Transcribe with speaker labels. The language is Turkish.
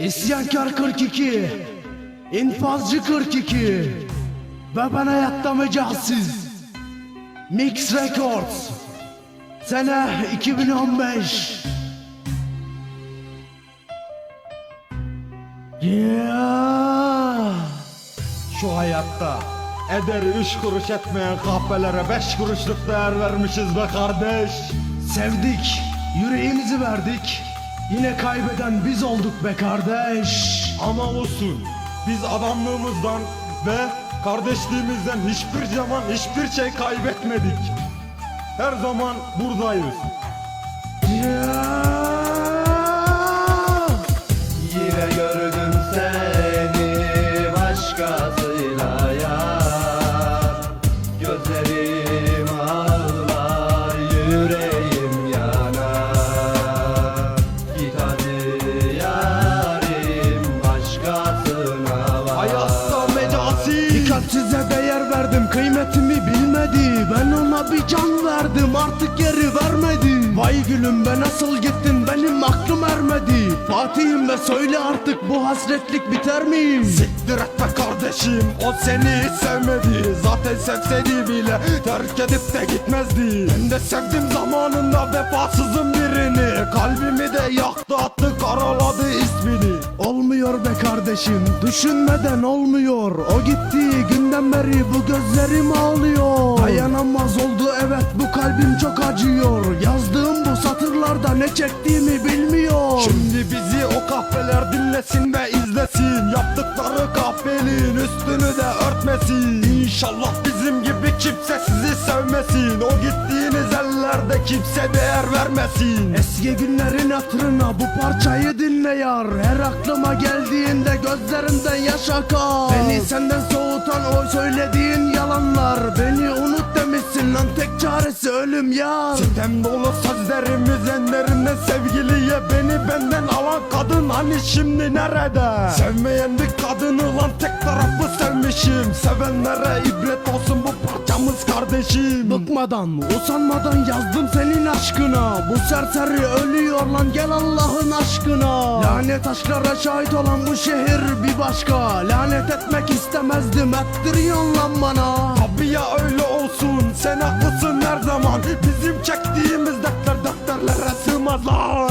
Speaker 1: İsyankar 42 İnfazcı 42 Ve ben hayatta mecazsiz Mix Records Sene 2015 Yeah.
Speaker 2: Şu hayatta ederi üç kuruş etmeyen kahvelere beş kuruşluk değer vermişiz be kardeş.
Speaker 1: Sevdik, yüreğimizi verdik Yine kaybeden biz olduk be kardeş
Speaker 2: Ama olsun biz adamlığımızdan ve kardeşliğimizden hiçbir zaman hiçbir şey kaybetmedik. Her zaman buradayız.
Speaker 1: Yeah.
Speaker 3: Yine gördüm seni başkasıyla
Speaker 1: kıymetimi bilmedi. Ben ona bir can verdim artık geri vermedi. Vay gülüm be nasıl gittin benim aklım ermedi. Fatih'im ve söyle artık bu hasretlik biter mi?
Speaker 2: Siktir etme kardeşim o seni hiç sevmedi. Zaten sevseydi bile terk edip de gitmezdi. Ben de sevdim zamanında vefasızın birini. Kalbimi de yaktı attı karaladı
Speaker 1: Olmuyor be kardeşim? Düşünmeden olmuyor. O gittiği günden beri bu gözlerim ağlıyor. Dayanamaz oldu evet bu kalbim çok acıyor. Yazdığım bu satırlarda ne çektiğimi bilmiyor.
Speaker 2: Şimdi bizi o kahveler dinlesin ve izlesin. Yaptıkları kahveliğin üstünü de örtmesin. İnşallah bizim gibi kimse sizi sevmesin. O gittiğiniz ellerde kimse değer vermesin.
Speaker 1: Eski günlerin hatırına bu parçayı dinle yar. Her aklıma geldiğinde gözlerimden yaş akar. Beni senden soğutan o söylediğin ölüm yar.
Speaker 2: Sitem dolu sözlerimiz enlerinden sevgiliye Beni benden alan kadın. Hani şimdi nerede? Sevmeyen bir kadını lan tek tarafı sevmişim. Sevenlere ibret olsun bu parçamız kardeşim.
Speaker 1: Bıkmadan, usanmadan yazdım senin aşkına. Bu serseri ölüyor lan gel Allah'ın aşkına. Lanet aşklara şahit olan bu şehir bir başka. Lanet etmek istemezdim ettiriyorsun lan bana
Speaker 2: sen haklısın her zaman. Bizim çektiğimiz dertler doktorlara sığmazlar.